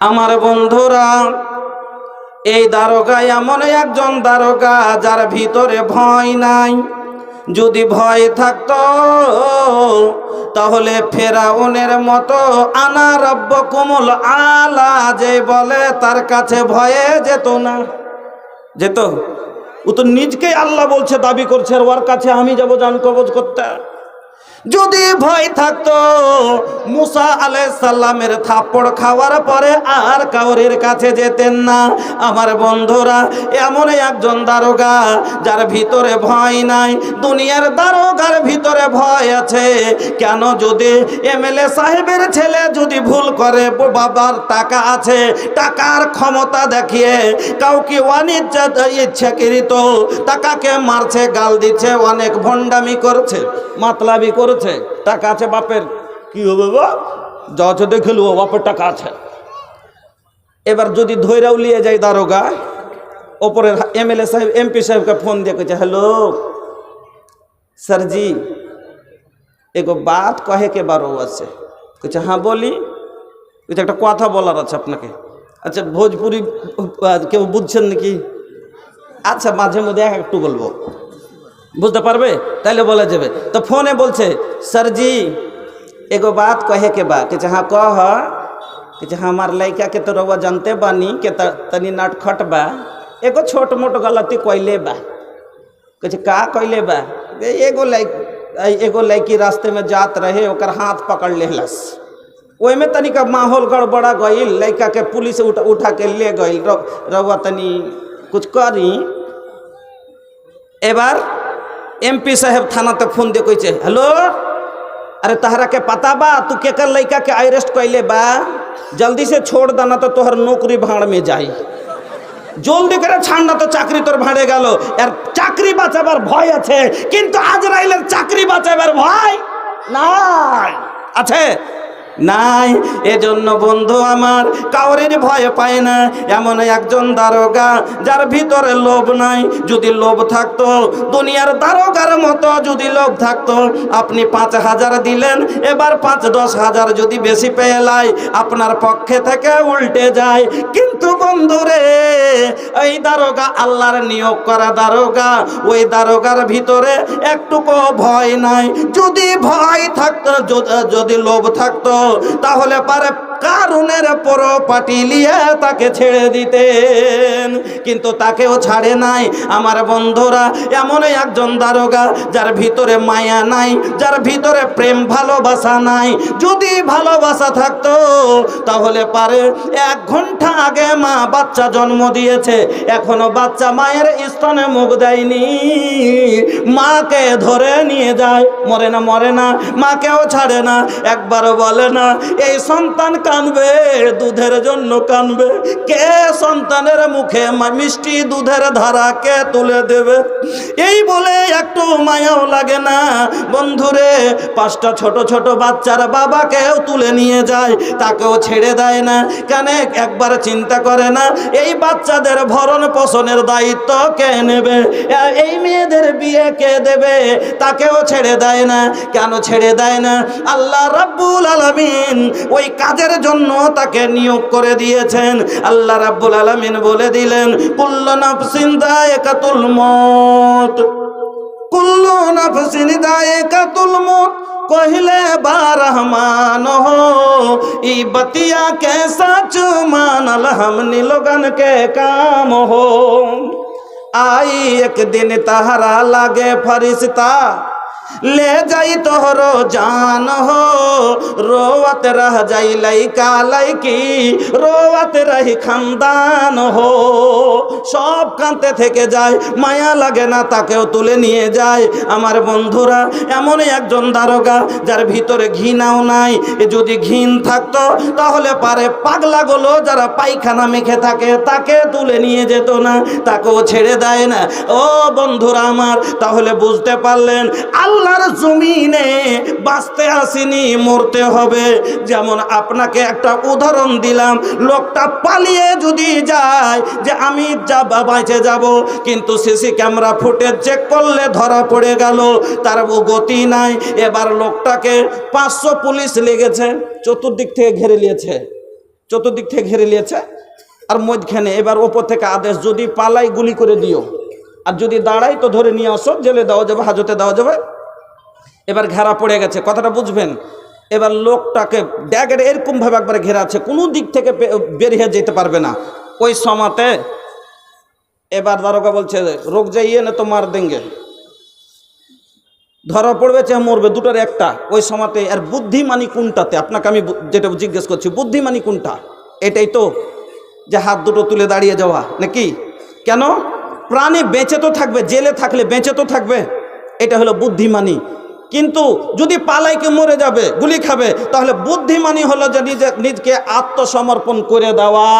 আমার বন্ধুরা, এই দারোগা এমন একজন দারোগা যার ভিতরে ভয় নাই। যদি ভয় থাকতো, তাহলে ফেরাউনের মতো আনা রব্য কুমল আলা যে বলে তার কাছে ভয়ে যেত না। যেত? ও তো নিজকেই আল্লাহ বলছে, দাবি করছে, আর ওর কাছে আমি যাব জান কবজ করতে। যদি ভয় থাকতো, মুসা আলাইসাল্লামের থাপ্পড় খাওয়ার পরে আর কাউরের কাছে যেতেন না। আমার বন্ধুরা এমন একজন দারোগা যার ভিতরে ভয় নাই, দুনিয়ার দারোগার ভিতরে ভয় আছে। কেন যদি এমএলএ সাহেবের ছেলে যদি ভুল করে, বাবার টাকা আছে, টাকার ক্ষমতা দেখিয়ে কাউকে অনিচ্ছা ইচ্ছাকৃত টাকাকে মারছে, গাল দিচ্ছে, অনেক ভণ্ডামি করছে, মাতলাবি টাকা আছে বাপের কি হবে বা যা আছে দেখে লুবো বাপের টাকা আছে এবার যদি ধৈরাও লিয়ে যায় দারোগা ওপরের এমএলএ সাহেব এমপি সাহেবকে ফোন দিয়ে কেছে হ্যালো স্যার জি এগো বাত কহে के बारो আছে কইছে হ্যাঁ বলি এটা একটা কথা বলার আছে আপনাকে আচ্ছা ভোজপুরি আহ, কেউ বুঝছেন নাকি আচ্ছা মাঝে মধ্যে এক একটু বলবো বুঝতে পারবে তাহলে বলা যাবে তো ফোনে বলছে सर जी एगो बात कहे के बा कि हाँ कह कि हमार लड़का के तो रउआ जानते बानी के त- तनी नटखट बा एगो छोट मोट गलती कैले बा कुछ का कैले बा ए, एगो लड़क एगो लड़की रास्ते में जात रहे ओकर हाथ पकड़ लेहलस ओहिमे तनिक माहौल गड़बड़ा गईल लड़का के पुलिस उठा उठा के ले गईल र- रउआ तनी कुछ करी এবার এমপি সাহেব থানাতে ফোন দিয়ে কইছে, হ্যালো, আরে তাহারাকে পাতা বা, তু কেকার লইকাকে আইরেস্ট কইলে বা? জলদি সে ছোড় দানা তো তোহার নৌকরি ভাঁড় মে যাই। জলদি করে ছাড়না তো চাকরি তোর ভাঁড়ে গেল। আর চাকরি বাঁচাবার ভয় আছে, কিন্তু আজরাইলের চাকরি বাঁচাবার ভয় নাই। আছে? নাই। এজন্য বন্ধু আমার, কাউরের ভয় পায় না। এমন একজন দারোগা, যার ভিতরে লোভ নাই। যদি লোভ থাকতো, দুনিয়ার দারোগার মতো যদি লোভ থাকতো, আপনি পাঁচ হাজার দিলেন, এবার পাঁচ, দশ হাজার যদি বেশি পেয়ে লাই, আপনার পক্ষে থেকে উল্টে যায়। কিন্তু বন্ধুরে, এই দারোগা আল্লাহর নিয়োগ করা দারোগা, ওই দারোগার ভিতরে একটুকু ভয় নাই। যদি ভয় থাকতো, যদি- যদি লোভ থাকতো তাহলে পারে কারণের পর পাটি লিয়ে তাকে ছেড়ে দিতেন। কিন্তু তাকেও ছাড়ে নাই। আমার বন্ধুরা এমন একজন দারোগা, যার ভিতরে মায়া নাই, যার ভিতরে প্রেম ভালোবাসা নাই। যদি ভালোবাসা থাকতো, তাহলে পারে এক ঘণ্টা আগে মা বাচ্চা জন্ম দিয়েছে। এখনও বাচ্চা মায়ের স্তনে মুখ দেয়নি। মাকে ধরে নিয়ে যায়। মরে না মরে না, মাকেও ছাড়ে না, একবারও বলে না, এই সন্তান কানবে, দুধের জন্য কানবে, কে সন্তানের মুখে মিষ্টি দুধের ধারা কে তুলে দেবে? এই বলে একটু মায়াও লাগে না, বন্ধুরে, পাঁচটা ছোট ছোট বাচ্চার বাবাকেও তুলে নিয়ে যায়, তাকেও ছেড়ে দেয় না, কেন একবার চিন্তা করে না, এই বাচ্চাদের ভরণ পোষণের দায়িত্ব কে নেবে? এই মেয়েদের বিয়ে কে দেবে? তাকেও ছেড়ে দেয় দেয় না, কেন ছেড়ে দেয় না? আল্লাহ রাব্বুল আলমিন ওই কাজের জন্য তাকে নিয়োগ করে দিয়েছেন। আল্লাহ রাব্বুল আলমিন বলে দিলেন, কুল্ল নাফসিন দায় একাতুল মত কুল্ল নাফসিন দায় একাতুল মত কহিলে বারহমান হো ই বতিয়া কে সচ মানল हमनी लोगन কে কাম হো। আই एक दिन तहरा लागे লে যাই তোহর জান হো, রোয়াত রাহ যাই লাই কালাই কি রোয়াত রাহি খানদান হো। সব কান্তে থেকে যায়, মায়া লাগে না তাকেও তুলে নিয়ে যায়। আমার বন্ধুরা এমন একজন দারোগা, যার ভিতরে ঘৃণাও নাই। যদি ঘিন থাকতো, তাহলে পারে পাগলাগুলো যারা পায়খানা মেখে থাকে, তাকে তুলে নিয়ে যেত না, তাকেও ছেড়ে দেয় না। ও বন্ধুরা আমার, তাহলে বুঝতে পারলেন, আল্লাহ আল্লাহর জমিনে বাঁচতে আসিনি, মরতে হবে। যেমন আপনাকে একটা উদাহরণ দিলাম, লোকটা পালিয়ে যদি যায় যে আমি যা বাঁচে যাব, কিন্তু সিসি ক্যামেরা ফুটেজ চেক করলে ধরা পড়ে গেল, তার গতি নাই। এবার লোকটাকে পাঁচশো পুলিশ লেগেছে, চতুর্দিক থেকে ঘেরে নিয়েছে, চতুর্দিক থেকে ঘেরে নিয়েছে, আর মধ্যখানে এবার ওপর থেকে আদেশ, যদি পালাই গুলি করে দিও, আর যদি দাঁড়াই তো ধরে নিয়ে আসো, জেলে দেওয়া যাবে, হাজতে দেওয়া যাবে। এবার ঘেরা পড়ে গেছে। কথাটা বুঝবেন? এবার লোকটাকে ড্যাগের এরকমভাবে একবারে ঘেরা আছে, কোনো দিক থেকে বেরিয়ে যেতে পারবে না। ওই সমাতে এবার দারোগা বলছে, রোগ যাইয়ে না তো মার দেঙ্গে। ধরা পড়বে চাহে মরবে, দুটোর একটা। ওই সমাতে, আর বুদ্ধিমানি কোনটাতে? আপনাকে আমি যেটা জিজ্ঞেস করছি, বুদ্ধিমানি কোনটা? এটাই তো, যে হাত দুটো তুলে দাঁড়িয়ে যাওয়া, নাকি? কেন? প্রাণী বেঁচে তো থাকবে, জেলে থাকলে বেঁচে তো থাকবে। এটা হলো বুদ্ধিমানি। কিন্তু যদি পালাইকে মরে যাবে, গুলি খাবে, তাহলে বুদ্ধিমানি হলো যে নিজে, নিজকে আত্মসমর্পণ করে দেওয়া।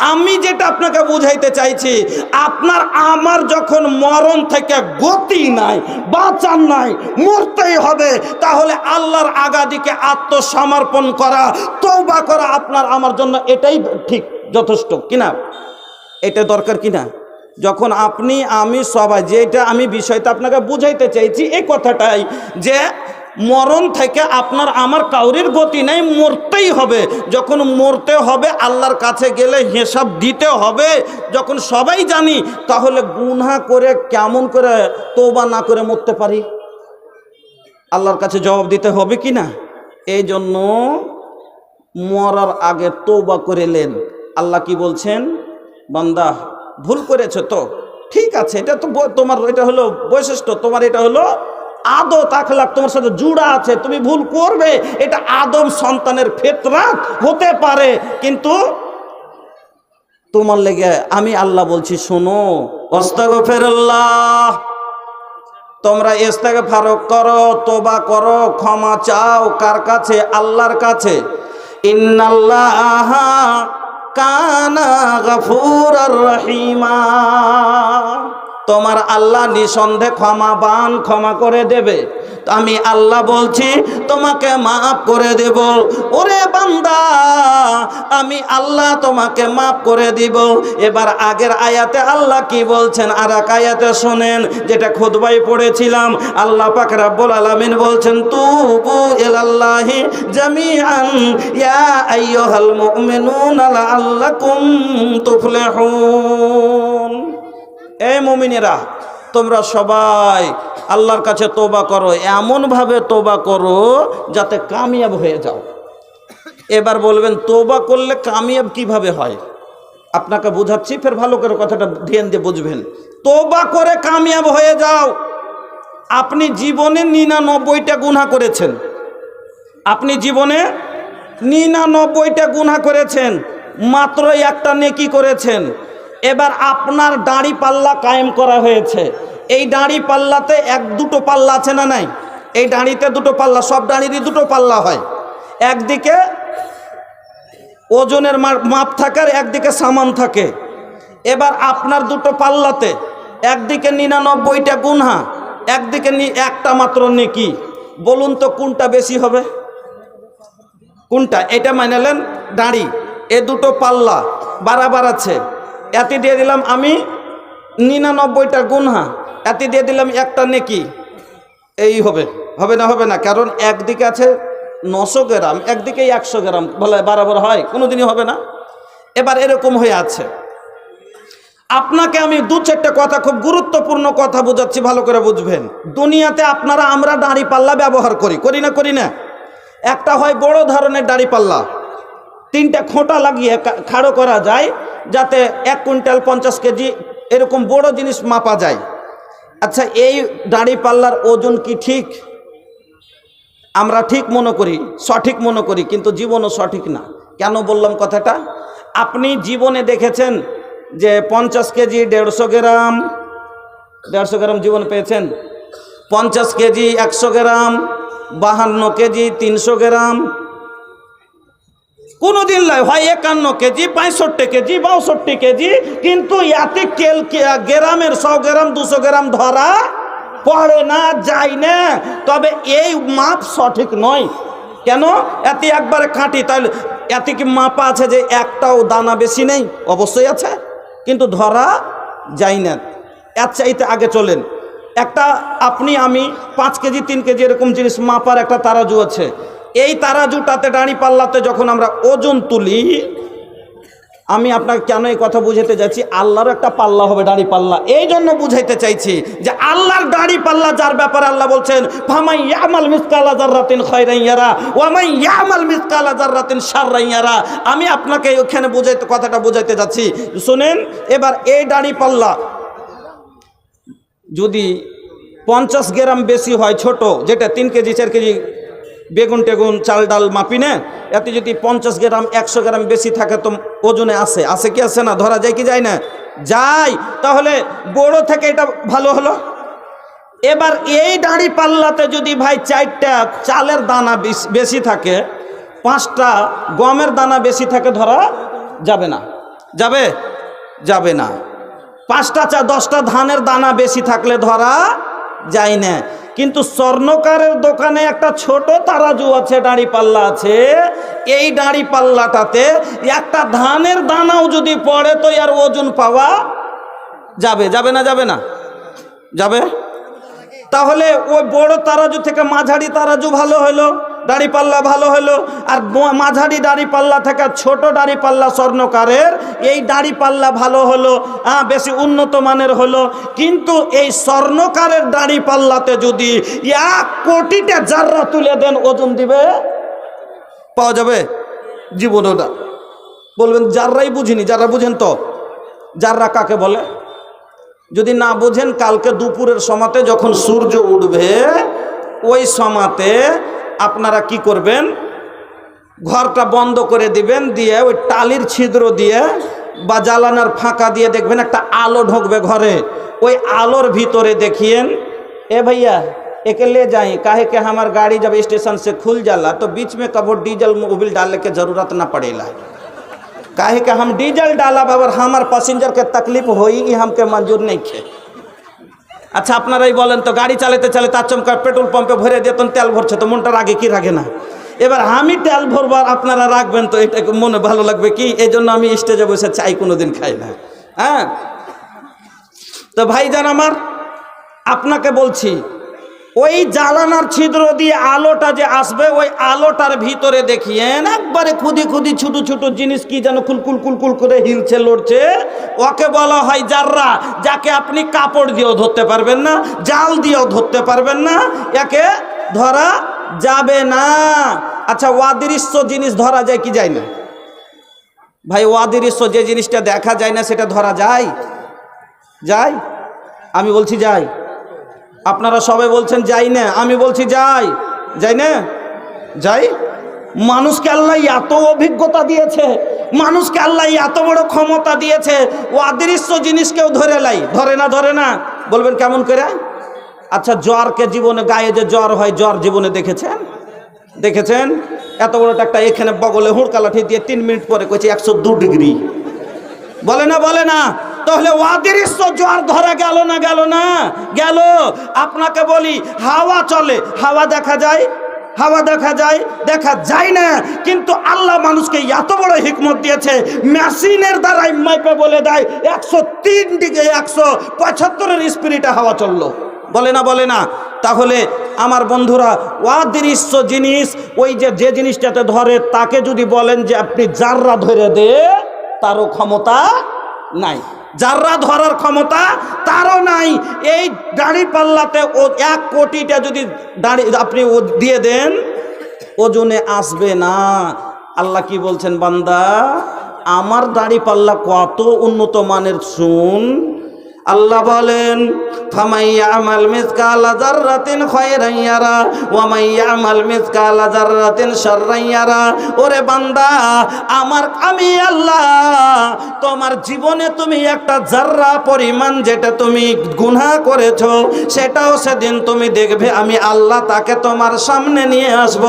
আমি যেটা আপনাকে বুঝাইতে চাইছি, আপনার আমার যখন মরণ থেকে গতি নাই বাঁচান নাই, মরতেই হবে, তাহলে আল্লাহর আগাদিকে আত্মসমর্পণ করা তৌবা করা আপনার আমার জন্য এটাই ঠিক, যথেষ্ট, কিনা? এটা দরকার কিনা? যখন আপনি, আমি সবাই যেটা আমি বিষয়টা আপনাকে বুঝাইতে চাইছি, এই কথাটাই যে মরণ থেকে আপনার, আমার কাউরির গতি নেই, মরতেই হবে। যখন মরতে হবে, আল্লাহর কাছে গেলে হিসাব দিতে হবে। যখন সবাই জানি, তাহলে গুনহা করে কেমন করে তোবা না করে মরতে পারি? আল্লাহর কাছে জবাব দিতে হবে কি না? এই জন্য মরার আগে তোবা করে নেন। আল্লাহ কি বলছেন? বান্দা ভুল করেছ তো? ঠিক আছে, এটা তো তোমার, এটা হলো বৈশিষ্ট্য, তোমার এটা হলো আদত আখলাক, তোমার সাথে জুড়া আছে, তুমি ভুল করবে, এটা আদম সন্তানের ফেতরাত, হতে পারে, কিন্তু তোমার লেগে আমি আল্লাহ বলছি, শোনো, অস্তাগফিরুল্লাহ, তোমরা ইস্তাকে ফারক করো, তোবা করো, ক্ষমা চাও, কার কাছে? আল্লাহর কাছে। ইন্নাল্লাহ কানা গফুর রহিমা। তোমার আল্লাহ নিঃসন্দেহে ক্ষমা বান, ক্ষমা করে দেবে। তো আমি আল্লাহ বলছি, তোমাকে মাফ করে দেব। ওরে বান্দা, আমি আল্লাহ তোমাকে মাফ করে দিব। এবার আগের আয়াতে আল্লাহ কি বলছেন? আর এক আয়াতে শোনেন, যেটা খুদবাই পড়েছিলাম, আল্লাহ পাক রাব্বুল আলামিন বলছেন, তুবু ইলাল্লাহি জামিআন, ইয়া আইয়ুহাল মুমিনুনা লাআল্লাকুম তুফলিহুন। এই মুমিনেরা, তোমরা সবাই আল্লাহর কাছে তোবা করো, এমনভাবে তোবা করো যাতে কামিয়াব হয়ে যাও। এবার বলবেন তোবা করলে কামিয়াব কীভাবে হয়? আপনাকে বোঝাচ্ছি, ফের ভালো করে কথাটা ধ্যান দিয়ে বুঝবেন। তোবা করে কামিয়াব হয়ে যাও। আপনি জীবনে নিরানব্বইটা গুণা করেছেন। আপনি জীবনে নিরানব্বইটা গুণা করেছেন। মাত্র একটা নেকি করেছেন। এবার আপনার দাঁড়ি পাল্লা কায়েম করা হয়েছে। এই দাঁড়ি পাল্লাতে এক দুটো পাল্লা আছে না নাই? এই দাঁড়িতে দুটো পাল্লা, সব দাড়িরই দুটো পাল্লা হয়। একদিকে ওজনের মাপ থাকার একদিকে সামান থাকে। এবার আপনার দুটো পাল্লাতে একদিকে নিরানব্বইটা গুনহা, একদিকে একটা মাত্র নেকি। বলুন তো কোনটা বেশি হবে? কোনটা? এটা মানালেন দাঁড়ি। এ দুটো পাল্লা বারাবার আছে। এতে দিয়ে দিলাম আমি নিরানব্বইটা গুনহা। এতে দিয়ে দিলাম একটা নেকি। এই হবে। হবে না হবে না। কারণ একদিকে আছে নশো গ্রাম, একদিকে একশো গ্রাম বলে বরাবর হয়। কোনো দিনই হবে না। এবার এরকম হয়ে আছে। আপনাকে আমি দু চারটে কথা, খুব গুরুত্বপূর্ণ কথা বোঝাচ্ছি, ভালো করে বুঝবেন। দুনিয়াতে আপনারা আমরা দাঁড়িপাল্লা ব্যবহার করি। করি না করি না। একটা হয় বড় ধরনের দাড়ি পাল্লা তিনটা খোঁটা লাগিয়ে খাড়ো করা যায়, যাতে এক কুইন্টাল পঞ্চাশ কেজি এরকম বড় জিনিস মাপা যায়। আচ্ছা এই দাড়ি পাল্লার ওজন কি ঠিক? আমরা ঠিক মনে করি, সঠিক মনে করি, কিন্তু জীবনও সঠিক না। কেন বললাম কথাটা? আপনি জীবনে দেখেছেন যে পঞ্চাশ কেজি দেড়শো গ্রাম দেড়শো গ্রাম জীবন পেয়েছেন? পঞ্চাশ কেজি একশো গ্রাম, বাহান্ন কেজি তিনশো গ্রাম কোনো দিন নয় হয় একান্ন কেজি, পঁয়ষট্টি কেজি, বাষট্টি কেজি, কিন্তু এতে কেল গ্রামের শো গ্রাম, দুশো গ্রাম ধরা পড়ে না, যায় না। তবে এই মাপ সঠিক নয়। কেন? এতে একবারে কাটি তাহলে এতে কি মাপা আছে যে একটাও দানা বেশি নেই? অবশ্যই আছে, কিন্তু ধরা যায় না। এর চাইতে আগে চলেন। একটা, আপনি, আমি পাঁচ কেজি, তিন কেজি এরকম জিনিস মাপার একটা তারাজু আছে। এই তারাজুটাতে দাঁড়ি পাল্লাতে যখন আমরা ওজন তুলি, আমি আপনাকে কেন এই কথা বুঝাতে চাইছি আল্লাহর একটা পাল্লা হবে দাঁড়ি পাল্লা। এই জন্য বুঝাইতে চাইছি যে আল্লাহর দাঁড়ি পাল্লা যার ব্যাপারে আল্লাহ বলছেন, ফামাই ইয়ামাল মিসকালা জাররাতিন খয়রাইয়ারা ওয়ামাই ইয়ামাল মিসকালা জাররাতিন শাররাইয়ারা আমি আপনাকে ওখানে বুঝাইতে, কথাটা বুঝাইতে যাচ্ছি। শুনেন, এবার এই দাঁড়ি পাল্লা যদি পঞ্চাশ গ্রাম বেশি হয় ছোট, যেটা তিন কেজি, চার কেজি বেগুন টেগুন, চাল ডাল মাপি না এতে যদি পঞ্চাশ গ্রাম, একশো গ্রাম বেশি থাকে, তো ওজনে আসে আসে কি আসে না? ধরা যায় কি যায় না? যাই তাহলে বড় থেকে এটা ভালো হলো। এবার এই দাড়ি পাল্লাতে যদি ভাই চারটা চালের দানা বেশি থাকে, পাঁচটা গমের দানা বেশি থাকে, ধরা যাবে না। যাবে? যাবে না। পাঁচটা চা, দশটা ধানের দানা বেশি থাকলে ধরা যায় না। কিন্তু স্বর্ণকারের দোকানে একটা ছোট তারাজু আছে, দাঁড়ি পাল্লা আছে। এই দাঁড়ি পাল্লাটাতে একটা ধানের দানাও যদি পড়ে তো আর ওজন পাওয়া যাবে যাবে না যাবে না? যাবে? তাহলে ওই বড় তারাজু থেকে মাঝারি তারাজু ভালো হলো। দাড়ি পাল্লা ভালো হলো, আর মাঝারি দাড়ি পাল্লা থেকে ছোট দাড়ি পাল্লা স্বর্ণকারের, এই দাড়ি পাল্লা ভালো হলো হ্যাঁ বেশি উন্নত মানের হলো। কিন্তু এই স্বর্ণকারের দাড়ি পাল্লাতে যদি এক কোটিটা জাররা তুলে দেন, ওজন দিবে? পাওয়া যাবে? জীবনও না। বলবেন যাররাই বুঝিনি, যারা বুঝেন তো। যাররা কাকে বলে? যদি না বোঝেন, কালকে দুপুরের সমাতে যখন সূর্য উঠবে, ওই সমাতে আপনারা কি করবেন ঘরটা বন্ধ করে দিবেন দিয়ে ওই টালির ছিদ্র দিয়ে বা জ্বালানার ফাঁকা দিয়ে দেখবেন একটা আলো ঢুকবে ঘরে ওই আলোর ভিতরে দেখিয়েন ए भैया एक ले जाए काहे के हमार गाड़ी जब स्टेशन से खुल जाला तो बीच में कबो डीजल मोबिल डालने के जरूरत ना पड़ेला काहे के हम डीजल डाला अगर हमार पैसेंजर के तकलीफ होई ई हमके मंजूर नहीं खे আচ্ছা আপনারাই বলেন তো, গাড়ি চালাতে চালে তার চমকা পেট্রোল পাম্পে ভরে দিয়ে তখন তেল ভরছে, তো মনটা রাগে কি রাগে না? এবার আমি তেল ভরবার আপনারা রাখবেন তো, এটা মনে ভালো লাগবে কি? এই জন্য আমি স্টেজে বসে চাই কোনো দিন খাই না। হ্যাঁ? তো ভাইজান আমার, আপনাকে বলছি ওই জ্বালানার ছিদ্র দিয়ে আলোটা যে আসবে, ওই আলোটার ভিতরে দেখিয়েন, একবারে খুদি খুদি ছোট ছোট জিনিস কি যেন কুলকুল কুলকুল করে হিলছে লড়ছে। ওকে বলা হয় জাররা, যাকে আপনি কাপড় দিয়েও ধরতে পারবেন না, জাল দিয়েও ধরতে পারবেন না, একে ধরা যাবে না। আচ্ছা ওয়াদৃশ্য জিনিস ধরা যায় কি যায় না? ভাই, ওয়াদৃশ্য যে জিনিসটা দেখা যায় না, সেটা ধরা যায়? যায়? আমি বলছি যাই আপনারা সবাই বলছেন, যাই না। আমি বলছি, যাই। যাই না? যাই? মানুষকে আল্লাহ এত অভিজ্ঞতা দিয়েছে, মানুষকে আল্লাহ এত বড় ক্ষমতা দিয়েছে, ও অদৃশ্য জিনিসকেও ধরে লাই। ধরে না ধরে না? বলবেন কেমন করে? আচ্ছা জ্বরকে জীবনে, গায়ে যে জ্বর হয়, জ্বর জীবনে দেখেছেন? দেখেছেন? এত বড় একটা এখানে বগলে হুড়কা লাঠি দিয়ে তিন মিনিট পরে কইছে একশো ডিগ্রি। বলে না বলে না। তাহলে অদৃশ্য জোয়ার ধরা গেল না গেল না? গেল। আপনাকে বলি, হাওয়া চলে, হাওয়া দেখা যায়, হাওয়া দেখা যায় দেখা যায় না। কিন্তু আল্লাহ মানুষকে এত বড় হিকমত দিয়েছে, মেশিনের দ্বারাই মাইপে বলে দেয়, একশো তিন দিকে একশো পঁচাত্তরের স্পিরিটে হাওয়া চলল। বলে না বলে না। তাহলে আমার বন্ধুরা অদৃশ্য জিনিস, ওই যে যে জিনিসটাতে ধরে, তাকে যদি বলেন যে আপনি জাররা ধরে দে, তারও ক্ষমতা নাই। যাররা ধরার ক্ষমতা, তারও নাই। এই দাড়ি পাল্লাতে ও এক কোটিটা যদি দাঁড়ি আপনি ও দিয়ে দেন, ওজনে আসবে না। আল্লাহ কি বলছেন বান্দা? আমার দাড়ি পাল্লা কত উন্নত মানের শুন আল্লাহ বলেন ওরে বান্দা, আমার, আমি আল্লাহ, তোমার জীবনে তুমি একটা পরিমাণ যেটা তুমি করেছ, সেটাও সেদিন তুমি দেখবে, আমি আল্লাহ তাকে তোমার সামনে নিয়ে আসব।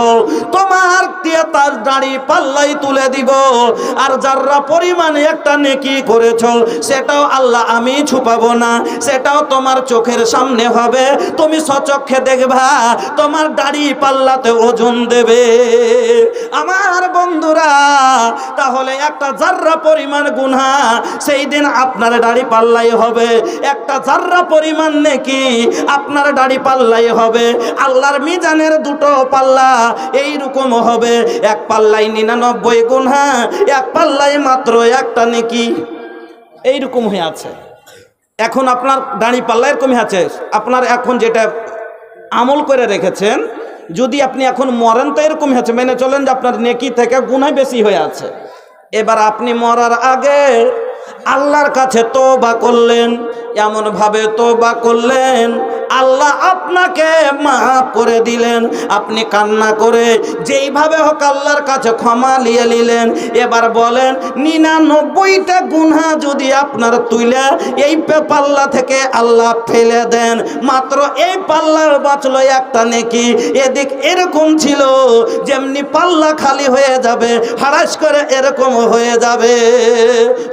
তোমার দিয়ে তার দাড়ি পাল্লাই তুলে দিব। আর যাররা পরিমাণে একটা নেকি করেছ, সেটাও আল্লাহ আমি ছুপাবো। না, সেটাও তোমার চোখের সামনে হবে। তুমি সচক্ষে দেখবা, তোমার দাড়ি পাল্লাতে ওজন দেবে। আমার বন্ধুরা, তাহলে একটা জাররা পরিমাণ গুনা সেই দিন আপনার দাড়ি পাল্লাই হবে। একটা জাররা পরিমাণ নেকি, আপনার দাড়ি পাল্লাই হবে। আল্লাহর মিজানের দুটো পাল্লা এই রকম হবে। এক পাল্লাই নিরানব্বই গুনা এক পাল্লাই মাত্র একটা নেকি। এইরকম হয়ে আছে। এখন আপনার দাঁড়ি পাল্লা এরকমই আছে। আপনার এখন যেটা আমল করে রেখেছেন, যদি আপনি এখন মরেন তো এরকমই আছে। মেনে চলেন যে আপনার নেকি থেকে গুনাই বেশি হয়ে আছে। এবার আপনি মরার আগে আল্লাহর কাছে তোবা করলেন এমনভাবে তোবা করলেন। আল্লাহ আপনাকে মাফ করে দিলেন। আপনি কান্না করে যেইভাবে হোক আল্লাহর কাছে ক্ষমা নিয়ে নিলেন। এবার বলেন, নিরানব্বইটা গুনহা যদি আপনার তুলে এই পাল্লা থেকে আল্লাহ ফেলে দেন। মাত্র এই পাল্লার বাঁচলো একটা নেকি। এদিক এরকম ছিল, যেমনি পাল্লা খালি হয়ে যাবে, হারাস করে এরকম হয়ে যাবে।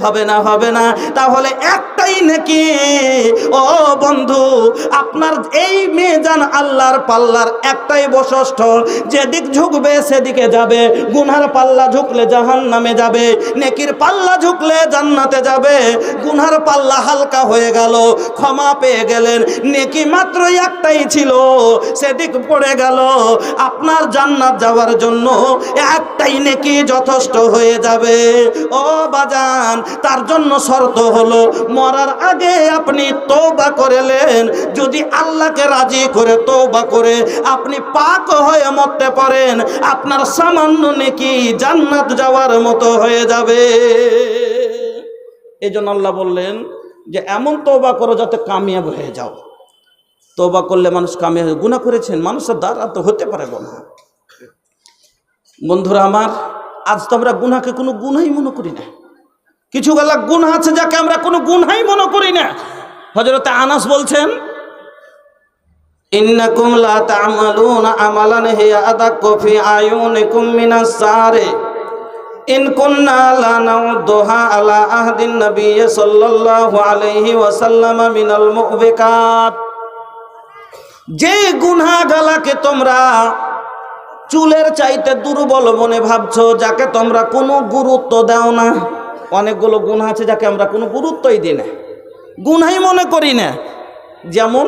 হবে না হবে না। তাহলে একটাই নাকি ও বন্ধু, আপনার এই মেজান আল্লাহর পাল্লার একটাই বৈশিষ্ট্য যেদিক ঝুঁকবে সেদিকে যাবে। গুনহার পাল্লা ঝুঁকলে জাহান নামে যাবে। নেকির পাল্লা ঝুঁকলে জান্নাতে যাবে। গুনহার পাল্লা হালকা হয়ে গেল, ক্ষমা পেয়ে গেলেন। নেকি মাত্র একটাই ছিল, সেদিক পড়ে গেল। আপনার জান্নাত যাওয়ার জন্য একটাই নেকি যথেষ্ট হয়ে যাবে। ও বাজান, তার জন্য শর্ত হলো, মরার আগে আপনি তোবা করেলেন, যদি আল্লাহকে রাজি করে তোবা করে আপনি পাক হয়ে মরতে পারেন, আপনার সামান্য নেকি জান্নাত যাওয়ার মতো হয়ে যাবে। এই জন্য আল্লাহ বললেন যে, এমন তোবা করো যাতে কামিয়াব হয়ে যাও। তোবা করলে মানুষ কামিয়াব গুণা করেছেন, মানুষের দ্বারা তো হতে পারে গোনা বন্ধুরা আমার, আজ তো আমরা গুনাকে কোনো গুনাই মনে করি না। কিছু গেলা গুণ আছে যাকে আমরা কোনো গুনহাই মনে করি না। হজরতে আনাস বলছেন, ইন্নাকুম লা তা'মালুনা আমালান হিয়া আদাক্কু ফি আয়ুনিকুম মিনাস সারে। ইন কুন্না লা নাউদ্দুহা আলা আহদিন নবিয়্য সাল্লাল্লাহু আলাইহি ওয়াসাল্লাম মিনাল মুবিকাত। যে গুনাহগালাকে তোমরা চুলের চাইতে দুর্বল মনে ভাবছ, যাকে তোমরা কোনো গুরুত্ব দাও না। অনেকগুলো গুণ আছে যাকে আমরা কোনো গুরুত্বই দিই না। গুনাই মনে করি না। যেমন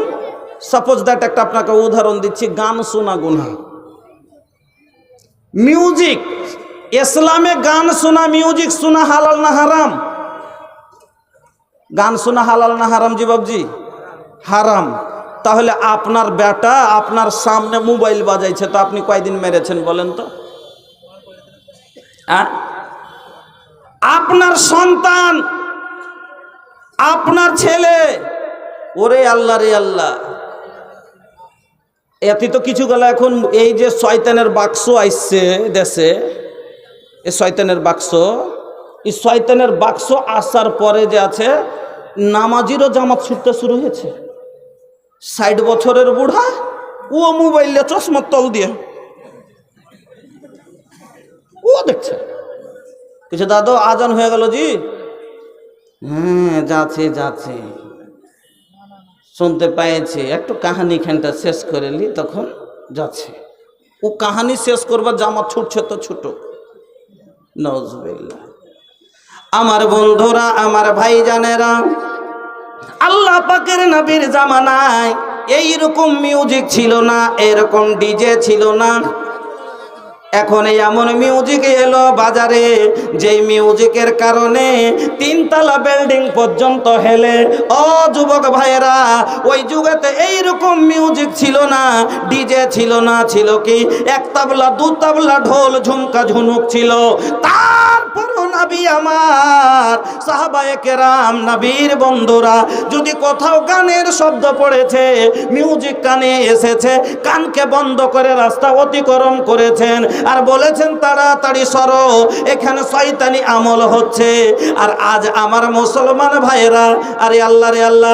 সাপোজ দ্যাট একটা আপনাকে উদাহরণ দিচ্ছি, গান শোনা গুনা মিউজিক ইসলামে গান শোনা মিউজিক শোনা হালাল না হারাম? গান শোনা হালাল না হারাম জি বাবজি হারাম। তাহলে আপনার বেটা আপনার সামনে মোবাইল বাজাইছে, তো আপনি কয়দিন মেরেছেন বলেন তো? আ? আপনার সন্তান, আপনার ছেলে, ওরে আল্লাহ রে আল্লাহ। এতে তো কিছু গেল, এখন এই যে শয়তানের বাক্স আসছে দেশে, এই শয়তানের বাক্স, এই শয়তানের বাক্স আসার পরে যে আছে, নামাজিরও জামাত ছুটতে শুরু হয়েছে। ষাট বছরের বুড়া, ও মোবাইলে চশমার তল দিয়ে, ও দেখছে। কিছু দাদু, আজান হয়ে গেল জি? হ্যাঁ যাচ্ছে যাচ্ছে। শুনতে পেয়েছি। একটু কাহানি খানটা শেষ করে নি তখন যাচ্ছে। ও কাহানি শেষ করবার জামা ছুটছে তো ছুট নজবিল্লা আমার বন্ধুরা, আমার ভাই জানেরা আল্লাহ পাকের নবীর জামানায় এইরকম মিউজিক ছিল না, এরকম ডিজে ছিল না। এখন এমন মিউজিক এলো বাজারে, যেই মিউজিকের কারণে তিনতলা বিল্ডিং পর্যন্ত হেলে। ও যুবক ভাইয়েরা, ওই যুগেতে এইরকম মিউজিক ছিল না ডিজে ছিল না, ছিল কি? এক তাবলা, দু তাবলা ঢোল ঝুমকা ঝুনুক ছিল। তারপরও নাবি আমার, সাহাবায়ে কেরাম, নাবির বন্ধুরা, যদি কোথাও গানের শব্দ পড়েছে মিউজিক কানে এসেছে, কানকে বন্ধ করে রাস্তা অতিক্রম করেছেন, আর বলেছেন, তাড়াতাড়ি সরো, এখানে শয়তানি আমল হচ্ছে। আর আজ আমার মুসলমান ভাইয়েরা, আরে আল্লাহ রে আল্লাহ